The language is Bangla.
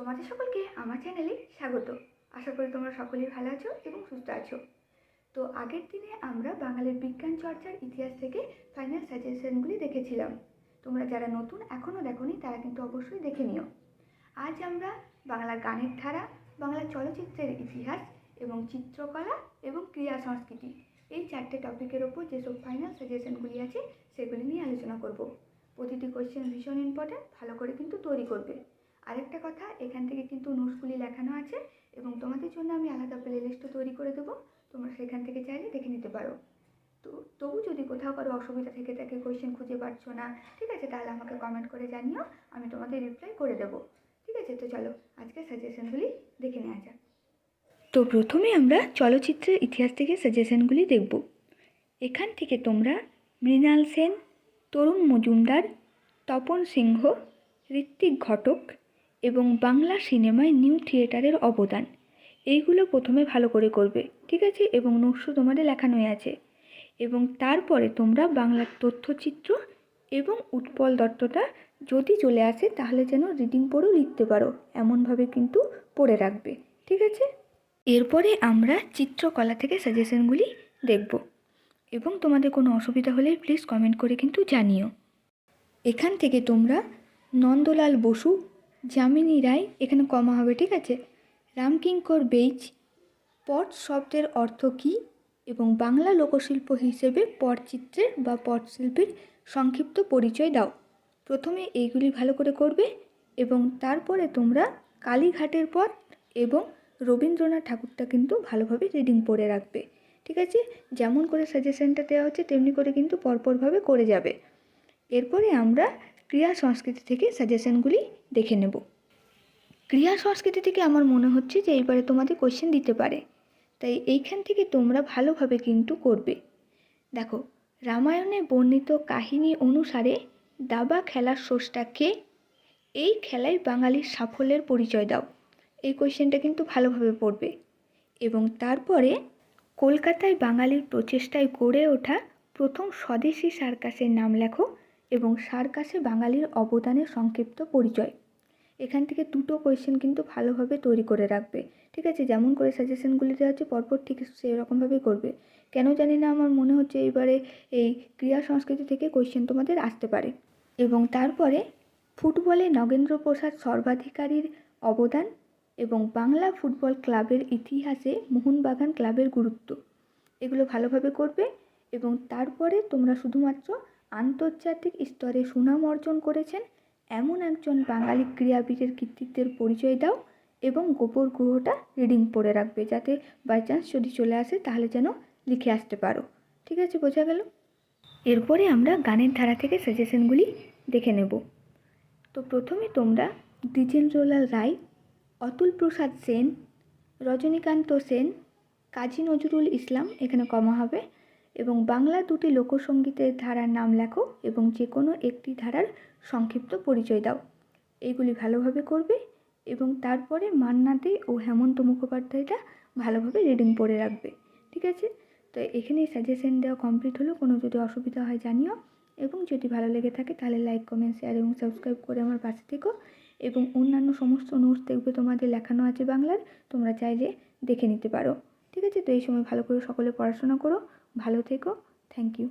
তোমাদের সকলকে আমার চ্যানেলে স্বাগত। আশা করি তোমরা সকলেই ভালো আছো এবং সুস্থ আছো। তো আগের দিনে আমরা বাঙালির বিজ্ঞান চর্চার ইতিহাস থেকে ফাইনাল সাজেশনগুলি দেখেছিলাম। তোমরা যারা নতুন এখনও দেখোনি, তারা কিন্তু অবশ্যই দেখে নিও। আজ আমরা বাংলা গানের ধারা, বাংলা চলচ্চিত্রের ইতিহাস এবং চিত্রকলা এবং ক্রিয়া সংস্কৃতি এই চারটে টপিকের ওপর যেসব ফাইনাল সাজেশনগুলি আছে, সেগুলি নিয়ে আলোচনা করব। প্রতিটি কোয়েশ্চেন ভীষণ ইম্পর্ট্যান্ট ভালো করে কিন্তু তৈরি করবে। আরেকটা কথা, এখান থেকে কিন্তু নোটসগুলি লেখানো আছে এবং তোমাদের জন্য আমি আলাদা প্লে লিস্টও তৈরি করে দেবো। তোমরা সেখান থেকে চাইলে দেখে নিতে পারো। তো তবু যদি কোথাও কারও অসুবিধা থেকে থাকে কোয়েশ্চেন খুঁজে পাচ্ছ না, ঠিক আছে, তাহলে আমাকে কমেন্ট করে জানিও, আমি তোমাদের রিপ্লাই করে দেবো। ঠিক আছে, তো চলো আজকে সাজেশনগুলি দেখে নেওয়া যাক। তো প্রথমে আমরা চলচ্চিত্রের ইতিহাস থেকে সাজেশনগুলি দেখব। এখান থেকে তোমরা মৃণাল সেন, তরুণ মজুমদার, তপন সিংহ ঋত্বিক ঘটক এবং বাংলা সিনেমায় নিউ থিয়েটারের অবদান। এইগুলো প্রথমে ভালো করে করবে, ঠিক আছে? এবং নোটসও তোমাদের লেখানোই আছে। এবং তারপরে তোমরা বাংলার তথ্যচিত্র এবং উৎপল দত্তটা যদি চলে আসে, তাহলে যেন রিডিং পড়েও লিখতে পারো। এমনভাবে কিন্তু পড়ে রাখবে, ঠিক আছে? এরপরে আমরা চিত্রকলা থেকে সাজেশনগুলি দেখব। এবং তোমাদের কোনো অসুবিধা হলে প্লিজ কমেন্ট করে কিন্তু জানিও। এখান থেকে তোমরা নন্দলাল বসু যামিনী রায় এখানে কমা হবে, ঠিক আছে? রামকিঙ্কর বেইজ, পট শব্দের অর্থ কী? এবং বাংলা লোকশিল্প হিসেবে পটচিত্রের বা পটশিল্পের সংক্ষিপ্ত পরিচয় দাও। প্রথমে এইগুলি ভালো করে করবে এবং তারপরে তোমরা কালীঘাটের পথ এবং রবীন্দ্রনাথ ঠাকুরটা কিন্তু ভালোভাবে রিডিং পড়ে রাখবে, ঠিক আছে? যেমন করে সাজেশনটা দেওয়া হচ্ছে, তেমনি করে কিন্তু পরপরভাবে করে যাবে। এরপরে আমরা ক্রিয়া সংস্কৃতি থেকে সাজেশনগুলি দেখে নেব। ক্রিয়া সংস্কৃতি থেকে আমার মনে হচ্ছে যে এইবারে তোমাদের কোশ্চেন দিতে পারে। তাই এইখান থেকে তোমরা ভালোভাবে কিন্তু করবে। দেখো, রামায়ণে বর্ণিত কাহিনী অনুসারে দাবা খেলার স্রষ্টাকে এই খেলায় বাঙালির সাফল্যের পরিচয় দাও। এই কোয়েশ্চেনটা কিন্তু ভালোভাবে পড়বে। এবং তারপরে কলকাতায় বাঙালির প্রচেষ্টায় গড়ে ওঠা প্রথম স্বদেশি সার্কাসের নাম লেখো এবং সার্কাসে বাঙালির অবদানের সংক্ষিপ্ত পরিচয়। এখান থেকে দুটো কোয়েশ্চেন কিন্তু ভালোভাবে তৈরি করে রাখবে। ঠিক আছে? যেমন করে সাজেশনগুলি দেওয়া হচ্ছে, পরপর ঠিক সেরকমভাবেই করবে। কেন জানি না আমার মনে হচ্ছে এবারে এই ক্রীড়া সংস্কৃতি থেকে কোয়েশ্চেন তোমাদের আসতে পারে। এবং তারপরে, ফুটবলে নগেন্দ্র প্রসাদ সর্বাধিকারীর অবদান এবং বাংলা ফুটবল ক্লাবের ইতিহাসে মোহনবাগান ক্লাবের গুরুত্ব। এগুলো ভালোভাবে করবে এবং তারপরে তোমরা শুধুমাত্র আন্তর্জাতিক স্তরে সুনাম অর্জন করেছেন, এমন একজন বাঙালি ক্রীড়াবিদের কৃতিত্বের পরিচয় দাও এবং গোবর গুহটা রিডিং পড়ে রাখবে যাতে বাই চান্স যদি চলে আসে তাহলে যেন লিখে আসতে পারো। ঠিক আছে, বোঝা গেল? এরপরে আমরা গানের ধারা থেকে সাজেশনগুলি দেখে নেব। তো প্রথমে তোমরা দ্বিজেন্দ্রলাল রায়, অতুল প্রসাদ সেন, রজনীকান্ত সেন, কাজী নজরুল ইসলাম, এখানে কমা হবে। এবং বাংলা দুটি লোকসঙ্গীতের ধারার নাম লেখো এবং যে কোনো একটি ধারার সংক্ষিপ্ত পরিচয় দাও। এইগুলি ভালোভাবে করবে এবং তারপরে মান্না দে ও হেমন্ত মুখোপাধ্যায়টা ভালোভাবে রিডিং পড়ে রাখবে, ঠিক আছে? তো এখানেই সাজেশন দেওয়া কমপ্লিট হলো। কোনো যদি অসুবিধা হয় জানিও এবং যদি ভালো লেগে থাকে তাহলে লাইক, কমেন্ট, শেয়ার এবং সাবস্ক্রাইব করে আমার পাশে থেকো এবং অন্যান্য সমস্ত নোটস দেখবে তোমাদের লেখানো আছে বাংলার, তোমরা চাইলে দেখে নিতে পারো, ঠিক আছে? তো এই সময় ভালো করে সকলে পড়াশোনা করো। ভালো থেকো। Thank you